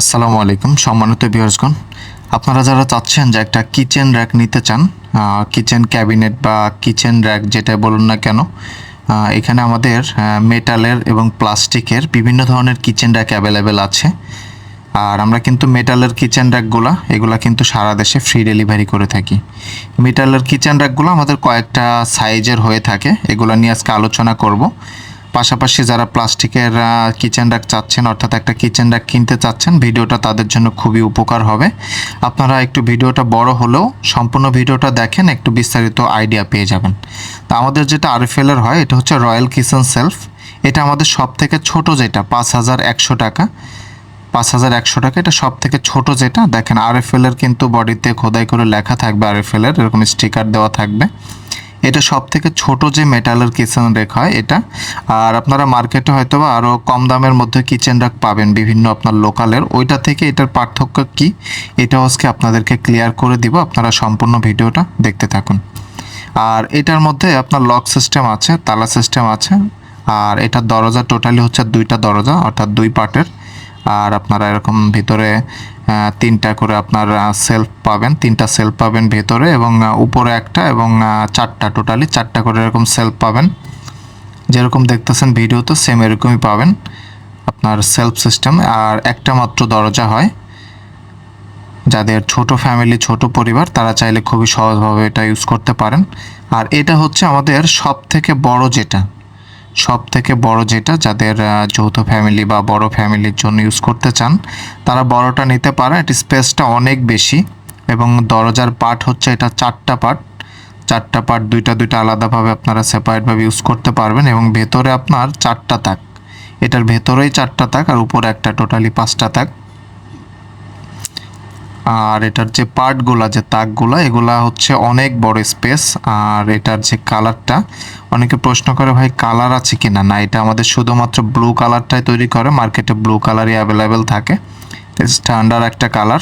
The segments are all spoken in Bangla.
আসসালামু আলাইকুম, সম্মানিত ভিউয়ার্সগণ। আপনারা যারা চাচ্ছেন যে একটা কিচেন র্যাক নিতে চান কিচেন ক্যাবিনেট বা কিচেন র্যাক যেটা বলুন না কেন এখানে আমাদের মেটালের এবং প্লাস্টিকের বিভিন্ন ধরনের কিচেন র্যাক অ্যাভেলেবেল আছে। আর আমরা কিন্তু মেটালের কিচেন র্যাকগুলো এগুলা কিন্তু সারা দেশে ফ্রি ডেলিভারি করে থাকি। মেটালের কিচেন র্যাকগুলো আমাদের কয়েকটা সাইজের হয়ে থাকে, এগুলো নিয়ে আজকে আলোচনা করব। পাশাপাশি যারা প্লাস্টিকের কিচেন র্যাক চাচ্ছেন, অর্থাৎ একটা কিচেন র্যাক কিনতে চাচ্ছেন, ভিডিওটা তাদের জন্য খুবই উপকার হবে। আপনারা একটু ভিডিওটা বড় হলেও সম্পূর্ণ ভিডিওটা দেখেন, একটু বিস্তারিত আইডিয়া পেয়ে যাবেন। তো আমাদের যেটা আরএফএলের হয়, এটা হচ্ছে রয়্যাল কিচেন সেলফ এটা আমাদের সব থেকে ছোটো যেটা, পাঁচ হাজার একশো টাকা। পাঁচ হাজার একশো টাকা, এটা সব থেকে ছোটো যেটা। দেখেন আরএফএল এর কিন্তু বডিতে খোদাই করে লেখা থাকবে আরএফএল এর এরকম স্টিকার দেওয়া থাকবে। এটা সব থেকে ছোট যে মেটালের কিচেন রেক হয় এটা, আর আপনারা মার্কেটে হয়তো বা আরও কম দামের মধ্যে কিচেন রাক পাবেন বিভিন্ন আপনার লোকালের। ওইটা থেকে এটার পার্থক্য কি? এটা আজকে আপনাদেরকে ক্লিয়ার করে দিব। আপনারা সম্পূর্ণ ভিডিওটা দেখতে থাকুন। আর এটার মধ্যে আপনার লক সিস্টেম আছে, তালা সিস্টেম আছে, আর এটার দরজা টোটালি হচ্ছে দুইটা দরজা, অর্থাৎ দুই পার্টের। আর আপনারা এরকম ভিতরে তিনটা করে আপনার সেলফ পাবেন, তিনটা সেলফ পাবেন ভেতরে এবং উপরে একটা এবং চারটা টোটালি চারটা করে এরকম সেলফ পাবেন। যেরকম দেখতেছেন ভিডিও তো সেম এরকমই পাবেন আপনার সেলফ সিস্টেম আর একটা মাত্র দরজা হয়, যাদের ছোট ফ্যামিলি ছোট পরিবার, তারা চাইলে খুবই সহজভাবে এটা ইউজ করতে পারেন। আর এটা হচ্ছে আমাদের সব থেকে বড় যেটা। সব থেকে বড় যেটা যাদের যৌথ ফ্যামিলি বা বড় ফ্যামিলির জন্য ইউজ করতে চান, তারা বড়টা নিতে পারে, এটি স্পেসটা অনেক বেশি এবং দরজার পার্ট হচ্ছে এটা চারটা পার্ট চারটা পার্ট দুইটা দুইটা আলাদাভাবে আপনারা সেপারেটভাবে ইউজ করতে পারবেন এবং ভেতরে আপনার চারটা তাক। এটার ভেতরেই চারটা তাক আর উপরে একটা টোটালি পাঁচটা তাক। আর এটার যে পার্টগুলা, যে তাকগুলা, এগুলা হচ্ছে অনেক বড় স্পেস। আর এটার যে কালারটা, অনেকে প্রশ্ন করে, ভাই, কালার আছে কি না না এটা আমাদের শুধুমাত্র ব্লু কালারটাই তৈরি করে, মার্কেটে ব্লু কালারই অ্যাভেলেবেল থাকে। স্ট্যান্ডার্ড একটা কালার।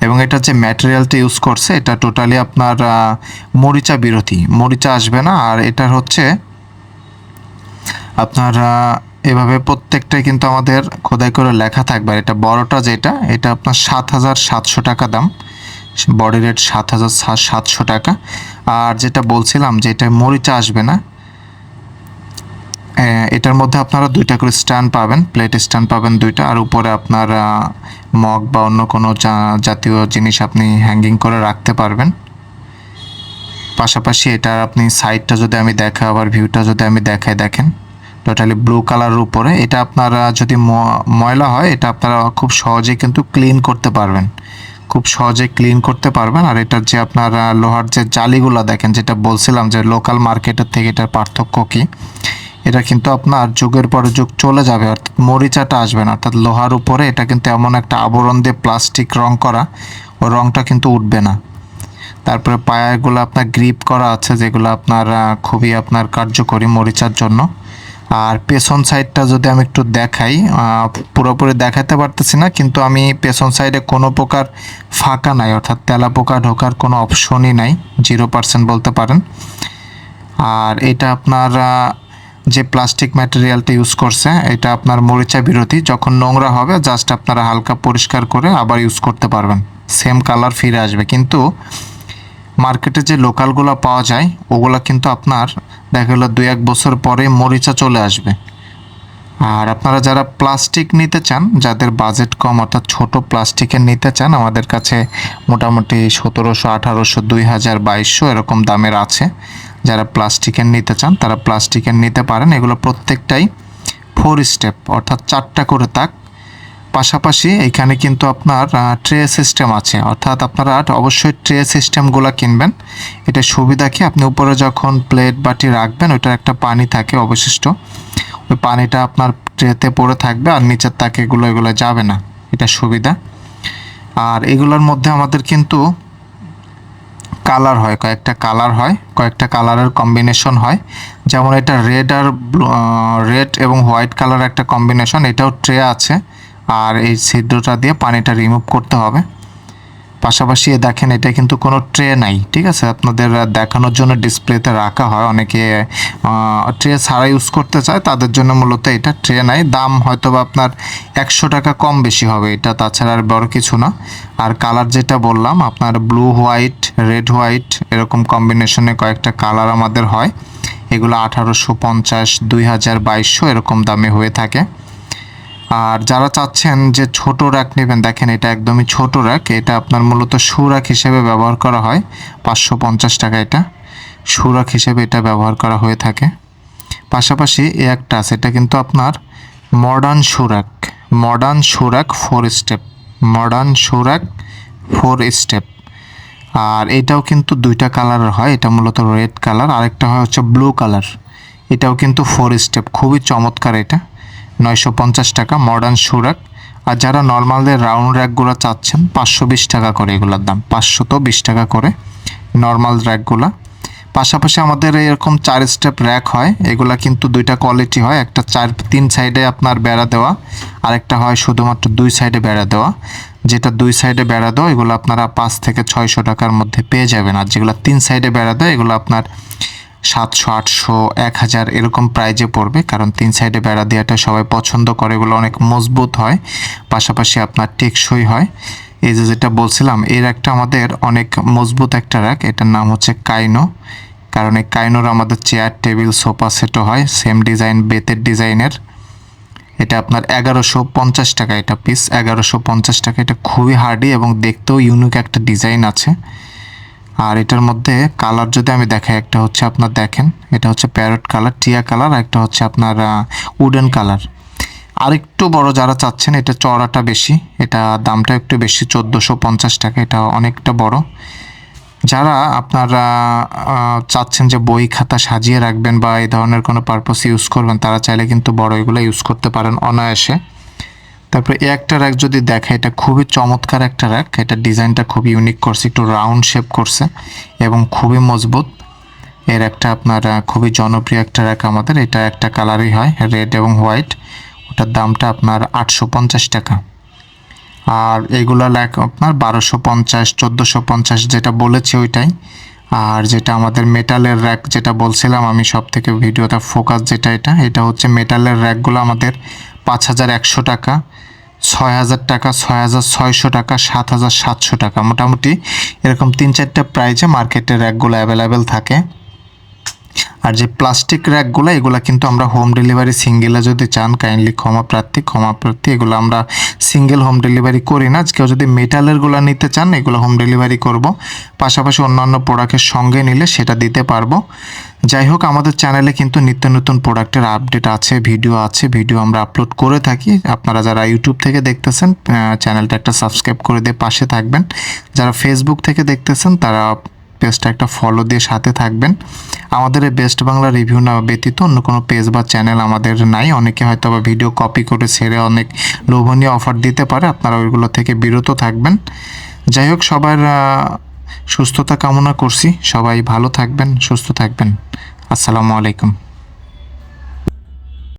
এবং এটা যে ম্যাটেরিয়ালটা ইউজ করছে, এটা টোটালি আপনার মরিচা বিরোধী। মরিচা আসবে না, আর এটার হচ্ছে আপনার এভাবে প্রত্যেকটাই কিন্তু আমাদের খোদাই করে লেখা থাকবে। আর এটা বড়টা যেটা, এটা আপনার সাত হাজার সাতশো টাকা দাম। বডি রেট সাত হাজার সাতশো টাকা। আর যেটা বলছিলাম যে এটা মরিচা আসবে না এটার মধ্যে আপনারা দুইটা করে স্ট্যান্ড পাবেন, প্লেট স্ট্যান্ড পাবেন দুইটা। আর উপরে আপনার মগ বা অন্য কোনো জাতীয় জিনিস আপনি হ্যাঙ্গিং করে রাখতে পারবেন। পাশাপাশি এটার আপনি সাইডটা যদি আমি দেখা আবার ভিউটা যদি আমি দেখাই, দেখেন। টোটালি ব্লু কালারের উপরে, এটা আপনারা যদি ময়লা হয়, এটা আপনারা খুব সহজেই কিন্তু ক্লিন করতে পারবেন। খুব সহজে ক্লিন করতে পারবেন। আর এটার যে আপনার লোহার যে জালিগুলো দেখেন, যেটা বলছিলাম যে লোকাল মার্কেটের থেকে এটার পার্থক্য কী, এটা কিন্তু আপনার যুগের পর যুগ চলে যাবে। অর্থাৎ মরিচাটা আসবে না, অর্থাৎ লোহার উপরে এটা কিন্তু এমন একটা আবরণ দিয়ে প্লাস্টিক রং করা, ও রংটা কিন্তু উঠবে না। তারপরে পায়াগুলো আপনার গ্রিপ করা আছে, যেগুলো আপনার খুবই আপনার কার্যকরী মরিচার জন্য। আর পেছন সাইডটা যদি আমি একটু দেখাই পুরোপুরি দেখাতে পারতেছি না, কিন্তু আমি পেছন সাইডে কোনো প্রকার ফাঁকা নাই, অর্থাৎ তেলা পোকা ঢোকার কোনো অপশনই নাই জিরো পার্সেন্ট বলতে পারেন। আর এটা আপনার যে প্লাস্টিক ম্যাটেরিয়ালটা ইউজ করছে, এটা আপনার মরিচা বিরোধী, যখন নোংরা হবে জাস্ট আপনারা হালকা পরিষ্কার করে আবার ইউজ করতে পারবেন। সেম কালার ফিরে আসবে। কিন্তু মার্কেটে যে লোকালগুলো পাওয়া যায়, ওগুলো কিন্তু আপনার দেখা গেলো দুই, এক বছর পরে মরিচা চলে আসবে। আর আপনারা যারা প্লাস্টিক নিতে চান, যাদের বাজেট কম অর্থাৎ ছোট প্লাস্টিকের নিতে চান, আমাদের কাছে মোটামুটি সতেরোশো, আঠারোশো, দুই হাজার, বাইশশো এরকম দামের আছে। যারা প্লাস্টিকের নিতে চান, তারা প্লাস্টিকের নিতে পারেন। এগুলো প্রত্যেকটাই ফোর স্টেপ অর্থাৎ চারটা করে তাক। পাশাপাশি এখানে কিন্তু আপনার ট্রে সিস্টেম আছে। অর্থাৎ আপনারা অবশ্যই ট্রে সিস্টেমগুলো কিনবেন। এটা সুবিধা কি? আপনি উপরে যখন প্লেট বাটি রাখবেন ওইটার একটা পানি থাকে অবশিষ্ট। ওই পানিটা আপনার ট্রেতে পড়ে থাকবে আর নিচের তাকে এগুলো এগুলো যাবে না। এটা সুবিধা। আর এগুলোর মধ্যে আমাদের কিন্তু কালার হয়, কয়েকটা কালার হয়, কয়েকটা কালারের কম্বিনেশন হয়। যেমন এটা রেড আর রেড এবং হোয়াইট কালার একটা কম্বিনেশন এটাও ট্রে আছে। আর এই ছিদ্রটা দিয়ে পানিটা রিমুভ করতে হবে। পাশাপাশি দেখেন, এটা কিন্তু কোনো ট্রে নাই, ঠিক আছে? আপনাদের দেখানোর জন্য ডিসপ্লেতে রাখা হয়। অনেকে ট্রে ছাড়া ইউজ করতে চায়, তাদের জন্য মূলত এটা ট্রে নাই। দাম হয়তো বা আপনার একশো টাকা কম বেশি হবে। এটা তাছাড়া আর বড় কিছু না। আর কালার যেটা বললাম, আপনার ব্লু হোয়াইট রেড হোয়াইট এরকম কম্বিনেশনে কয়েকটা কালার আমাদের হয়। এগুলো আঠারোশো পঞ্চাশ, দুই হাজার বাইশশো এরকম দামে হয়ে থাকে। আর যারা চাচ্ছেন যে ছোট র্যাক নেবেন, দেখেন এটা একদমই ছোট র্যাক এটা আপনার মূলত সুরাক হিসেবে ব্যবহার করা হয়, পাঁচশো পঞ্চাশ টাকা এটা। সুরাক হিসেবে এটা ব্যবহার করা হয়ে থাকে। পাশাপাশি এ একটা আছে, এটা কিন্তু আপনার মডার্ন সুরাক মডার্ন সুরাক ফোর স্টেপ মডার্ন সুরাক ফোর স্টেপ আর এটাও কিন্তু দুইটা কালারের হয়, এটা মূলত রেড কালার আরেকটা হয় হচ্ছে ব্লু কালার এটাও কিন্তু ফোর স্টেপ খুবই চমৎকার এটা। নয়শো পঞ্চাশ টাকা মডার্ন সুরাক। আর যারা নর্মালদের রাউন্ড র্যাকগুলো চাচ্ছেন, পাঁচশো বিশ টাকা করে এগুলোর দাম। পাঁচশো তো বিশ টাকা করে নর্মাল র্যাকগুলো পাশাপাশি আমাদের এরকম চার স্টেপ র্যাক হয়, এগুলা কিন্তু দুইটা কোয়ালিটি হয়। একটা চার, তিন সাইডে আপনার বেড়া দেওয়া, আরেকটা হয় শুধুমাত্র দুই সাইডে বেড়া দেওয়া। যেটা দুই সাইডে বেড়া দেওয়া, এগুলো আপনারা পাঁচ থেকে ছয়শো টাকার মধ্যে পেয়ে যাবেন। আর যেগুলো তিন সাইডে বেড়া দেয় এগুলো আপনার সাতশো, আটশো, এক হাজার এরকম প্রাইজে পড়বে। কারণ তিন সাইডে বেড়া দেওয়াটা সবাই পছন্দ করে এগুলো অনেক মজবুত হয়, পাশাপাশি আপনার টেকসই হয়। এই যে যেটা বলছিলাম, এর একটা আমাদের অনেক মজবুত একটা র্যাক এটার নাম হচ্ছে কাইনো। কারণ এই কাইনোর আমাদের চেয়ার টেবিল সোফা সেটও হয় সেম ডিজাইন বেতের ডিজাইনের। এটা আপনার এগারোশো পঞ্চাশ টাকা এটা পিস এগারোশো পঞ্চাশ টাকা, এটা খুবই হার্ডি এবং দেখতেও ইউনিক একটা ডিজাইন আছে। আর এটার মধ্যে কালার যদি আমি দেখাই, একটা হচ্ছে আপনার দেখেন, এটা হচ্ছে প্যারট কালার টিয়া কালার আর একটা হচ্ছে আপনার উডেন কালার আরেকটু বড় যারা চাচ্ছেন, এটা চড়াটা বেশি, এটা দামটা একটু বেশি, চোদ্দোশো পঞ্চাশ টাকা, এটা অনেকটা বড়। যারা আপনারা চাচ্ছেন যে বই খাতা সাজিয়ে রাখবেন বা এই ধরনের কোনো পারপাস ইউজ করবেন, তারা চাইলে কিন্তু বড় এগুলো ইউজ করতে পারেন অনায়াসে। তারপরে এই একটা র্যাক যদি দেখে, এটা খুবই চমৎকার একটা র্যাক এটা ডিজাইনটা খুব ইউনিক করছে, একটু রাউন্ড শেপ করছে এবং খুবই মজবুত। এর একটা আপনার খুবই জনপ্রিয় একটা র্যাক আমাদের, এটা একটা কালারই হয় রেড এবং হোয়াইট ওটার দামটা আপনার আটশো পঞ্চাশ টাকা। আর এইগুলো ল্যাক আপনার বারোশো পঞ্চাশ, চোদ্দোশো পঞ্চাশ যেটা বলেছি ওইটাই। আর যেটা আমাদের মেটালের র্যাক যেটা বলছিলাম আমি সব থেকে ভিডিওটা ফোকাস যেটা এটা এটা হচ্ছে মেটালের র্যাকগুলো আমাদের পাঁচ হাজার একশো টাকা। ছয় হাজার টাকা, ছয় হাজার ছয়শো টাকা, সাত হাজার সাতশো টাকা। মোটামুটি এরকম তিন চারটা প্রাইজে মার্কেটের র্যাকগুলো অ্যাভেলেবেল থাকে। আর যে প্লাস্টিক র্যাকগুলো এগুলো কিন্তু আমরা হোম ডেলিভারি সিঙ্গেলে যদি চান কাইন্ডলি ক্ষমা প্রার্থী ক্ষমা প্রার্থী, এগুলো আমরা সিঙ্গেল হোম ডেলিভারি করি না। কেউ যদি মেটালেরগুলো নিতে চান, এগুলো হোম ডেলিভারি করব। পাশাপাশি অন্যান্য প্রোডাক্টের সঙ্গে নিলে সেটা দিতে পারব। যাই হোক, আমাদের চ্যানেলে কিন্তু নিত্য নতুন প্রোডাক্টের আপডেট আছে ভিডিও আছে ভিডিও আমরা আপলোড করে থাকি। আপনারা যারা ইউটিউব থেকে দেখতেছেন চ্যানেলটা একটা সাবস্ক্রাইব করে দিয়ে পাশে থাকবেন। যারা ফেসবুক থেকে দেখতেছেন, তারা পেজটা একটা ফলো দিয়ে সাথে থাকবেন। আমাদের এই বেস্ট বাংলা রিভিউ না ব্যতীত অন্য কোনো পেজ বা চ্যানেল আমাদের নাই। অনেকে হয়তো বা ভিডিও কপি করে ছেড়ে অনেক লোভনীয় অফার দিতে পারে। আপনারা ওইগুলো থেকে বিরত থাকবেন। যাই হোক, সবার সুস্থতা কামনা করছি। সবাই ভালো থাকবেন, সুস্থ থাকবেন। আসসালামু আলাইকুম।